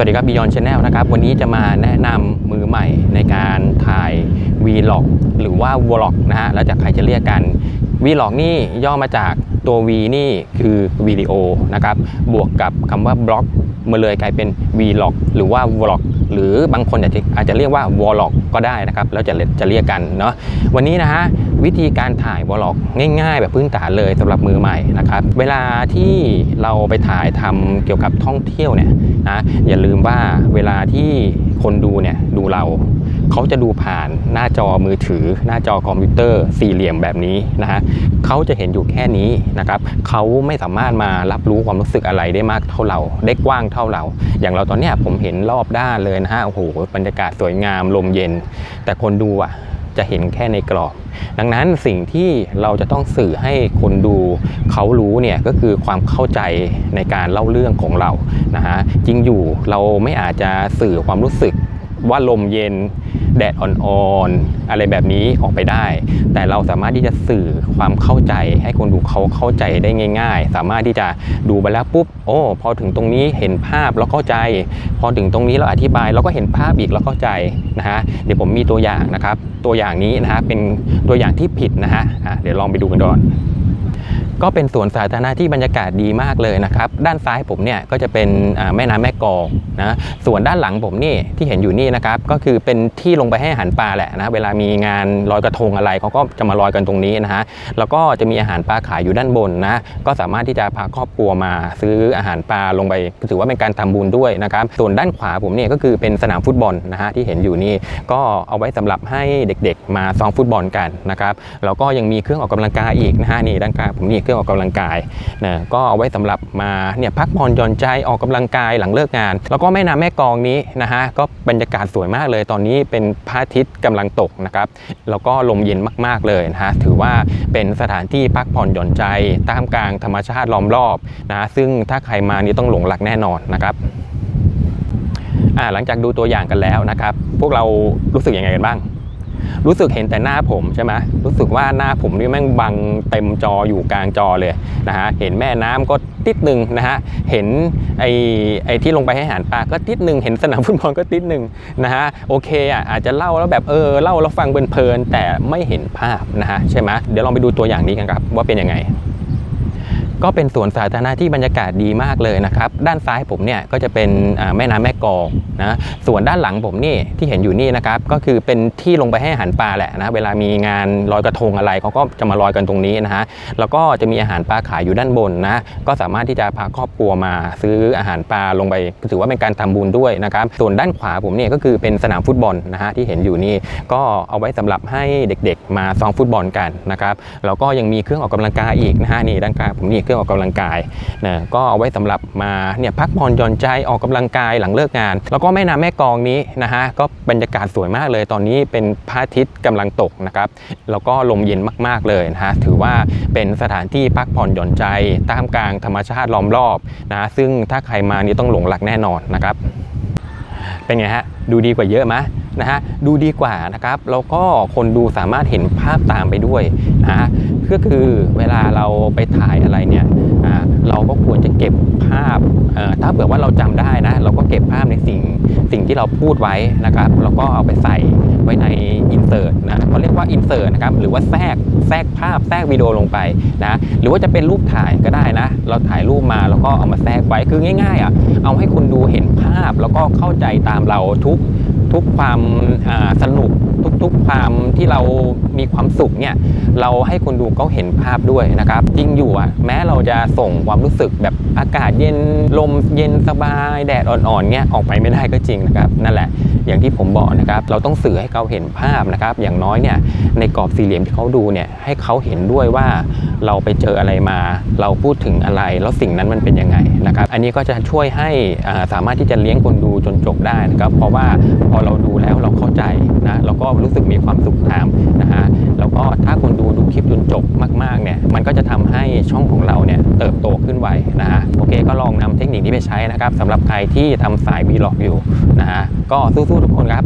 วัสดีครับ Beyond Channel นะครับ วันนี้จะมาแนะนำมือใหม่ในการถ่าย Vlog หรือว่า Vlog นะฮะ แล้วจากใครจะเรียกกัน Vlog นี่ย่อมาจากตัว V นี่คือวิดีโอนะครับ บวกกับคำว่าบล็อก มาเลยกลายเป็น Vlog หรือว่า Vlog หรือบางคนอาจจะอาจจะเรียกว่า Vlog ก็ได้นะครับ แล้วจะจะเรียกกันเนาะวันนี้นะฮะวิธีการถ่ายวอลล็อกง่าย ๆ แบบพื้นฐานเลยสำหรับมือใหม่นะครับเวลาที่เราไปถ่ายทำเกี่ยวกับท่องเที่ยวเนี่ยนะอย่าลืมว่าเวลาที่คนดูเนี่ยดูเรา เขาจะดูผ่านหน้าจอมือถือ หน้าจอคอมพิวเตอร์สี่เหลี่ยมแบบนี้นะฮะเขาจะเห็นอยู่แค่นี้นะครับเขาไม่สามารถมารับรู้ความรู้สึกอะไรได้มากเท่าเรา ได้กว้างเท่าเรา อย่างเราตอนเนี้ยผมเห็นรอบด้านเลยนะฮะโอ้โหบรรยากาศสวยงามลมเย็น แต่คนดูอะจะเห็นแค่ในกรอบ ดังนั้นสิ่งที่เราจะต้องสื่อให้คนดูเขารู้เนี่ยก็คือความเข้าใจในการเล่าเรื่องของเรานะฮะจริงอยู่เราไม่อาจจะสื่อความรู้สึก ว่าลมเย็นแดดอ่อนๆอะไรแบบนี้ออกไปได้ แต่เราสามารถที่จะสื่อความเข้าใจให้คนดูเขาเข้าใจได้ง่าย ๆ สามารถที่จะดูไปแล้วปุ๊บโอ้พอถึงตรงนี้เห็นภาพแล้วเข้าใจ พอถึงตรงนี้เราอธิบายเราก็เห็นภาพอีกแล้วเข้าใจนะฮะเดี๋ยวผมมีตัวอย่างนะครับ ตัวอย่างนี้นะฮะเป็นตัวอย่างที่ผิดนะฮะะเดี๋ยวลองไปดูกันก่อน ก็เป็นสวนสาธารณะที่บรรยากาศดีมากเลยนะครับ ด้านซ้ายผมเนี่ยก็จะเป็นแม่น้ำแม่กองนะส่วนด้านหลังผมนี่ที่เห็นอยู่นี่นะครับก็คือเป็นที่ลงไปให้อาหารปลาแหละนะเวลามีงานลอยกระทงอะไรเขาก็จะมาลอยกันตรงนี้นะฮะแล้วก็จะมีอาหารปลาขายอยู่ด้านบนนะก็สามารถที่จะพาครอบครัวมาซื้ออาหารปลาลงไปถือว่าเป็นการทำบุญด้วยนะครับส่วนด้านขวาผมเนี่ยก็คือเป็นสนามฟุตบอลนะฮะที่เห็นอยู่นี่ก็เอาไว้สำหรับให้เด็กๆ มาซ้อมฟุตบอลกันนะครับแล้วก็ยังมีเครื่องออกกำลังกายอีกนะฮะนี่ด้านกลางผมนี่รื่องออกกำลังกายนะก็เอาไว้สำหรับมาเนี่ยพักผ่อนหย่อนใจออกกำลังกายหลังเลิกงาน แล้วก็แม่น้ำแม่กองนี้นะฮะก็บรรยากาศสวยมากเลย ตอนนี้เป็นพระอาทิตย์กำลังตกนะครับแล้วก็ลมเย็นมากๆเลยนะฮะถือว่าเป็นสถานที่พักผ่อนหย่อนใจท่ามกลางธรรมชาติล้อมรอบนะซึ่งถ้าใครมานี่ต้องหลงรักแน่นอนนะครับอ่าหลังจากดูตัวอย่างกันแล้วนะครับ พวกเรารู้สึกยังไงกันบ้าง รู้สึกเห็นแต่หน้าผมใช่ไหมรู้สึกว่าหน้าผมนี่แม่งบังเต็มจออยู่กลางจอเลยนะฮะเห็นแม่น้ำก็ติดหนึ่งนะฮะเห็นไอ้ไอ้ที่ลงไปให้อาหารปลาก็ติดหนึ่งเห็นสนามฟุตบอลก็ติดหนึ่งนะฮะโอเคอะอาจจะเล่าแล้วแบบเออเล่าแล้วฟังเพลินๆแต่ไม่เห็นภาพนะฮะใช่ไหมเดี๋ยวลองไปดูตัวอย่างนี้กันครับว่าเป็นยังไง ก็เป็นสวนสาธารณะที่บรรยากาศดีมากเลยนะครับ ด้านซ้ายผมเนี่ยก็จะเป็นแม่น้ำแม่กองนะส่วนด้านหลังผมนี่ที่เห็นอยู่นี่นะครับก็คือเป็นที่ลงไปให้อาหารปลาแหละนะเวลามีงานลอยกระทงอะไรเขาก็จะมาลอยกันตรงนี้นะฮะแล้วก็จะมีอาหารปลาขายอยู่ด้านบนนะก็สามารถที่จะพาครอบครัวมาซื้ออาหารปลาลงไปถือว่าเป็นการทำบุญด้วยนะครับส่วนด้านขวาผมเนี่ยก็คือเป็นสนามฟุตบอลนะฮะที่เห็นอยู่นี่ก็เอาไว้สำหรับให้เด็กๆ มาซ้อมฟุตบอลกันนะครับแล้วก็ยังมีเครื่องออกกำลังกายอีกนะฮะนี่ด้านกลางผมนี่รื่องออกกำลังกายนะก็เอาไว้สำหรับมาเนี่ยพักผ่อนหย่อนใจออกกำลังกายหลังเลิกงาน แล้วก็แม่น้ำแม่กองนี้นะฮะก็บรรยากาศสวยมากเลย ตอนนี้เป็นพระอาทิตย์กำลังตกนะครับแล้วก็ลมเย็นมากๆเลยนะฮะถือว่าเป็นสถานที่พักผ่อนหย่อนใจท่ามกลางธรรมชาติล้อมรอบนะซึ่งถ้าใครมานี่ต้องหลงรักแน่นอนนะครับ เป็นไงฮะดูดีกว่าเยอะไหม นะฮะดูดีกว่านะครับแล้วก็คนดูสามารถเห็นภาพตามไปด้วยนะก็คือเวลาเราไปถ่ายอะไรเนี่ยเราก็ควรจะเก็บภาพถ้าเผื่อว่าเราจำได้นะ เราก็เก็บภาพในสิ่งสิ่งที่เราพูดไว้นะครับแล้วก็เอาไปใส่ไว้ในอินเสิร์ตนะเขาเรียกว่าอินเสิร์ตนะครับหรือว่าแทรกแทรกภาพแทรกวิดีโอลงไปนะหรือว่าจะเป็นรูปถ่ายก็ได้นะ เราถ่ายรูปมาแล้วก็เอามาแทรกไว้คือง่ายๆอะเอาให้คนดูเห็นภาพแล้วก็เข้าใจตามเราทุก ทุกความสนุกทุกๆความที่เรา มีความสุขเนี่ยเราให้คนดูเขาเห็นภาพด้วยนะครับจริงอยู่อะแม้เราจะส่งความรู้สึกแบบอากาศเย็นลมเย็นสบายแดดอ่อนๆเนี่ยออกไปไม่ได้ก็จริงนะครับนั่นแหละอย่างที่ผมบอกนะครับเราต้องสื่อให้เขาเห็นภาพนะครับอย่างน้อยเนี่ยในกรอบสี่เหลี่ยมที่เขาดูเนี่ยให้เขาเห็นด้วยว่าเราไปเจออะไรมา เราพูดถึงอะไร แล้วสิ่งนั้นมันเป็นยังไงนะครับอันนี้ก็จะช่วยให้สามารถที่จะเลี้ยงคนดูจนจบได้นะครับเพราะว่าพอเราดูแล้วเราเข้าใจนะเราก็รู้สึกมีความสุขตามนะฮะแล้วก็ถ้าคนดูดูคลิปจนจบมากๆเนี่ยมันก็จะทำให้ช่องของเราเนี่ยเติบโตขึ้นไวนะฮะโอเคก็ลองนำเทคนิคนี้ไปใช้นะครับสำหรับใครที่ทำสายวีล็อกอยู่นะฮะก็สู้ๆทุกคนครับ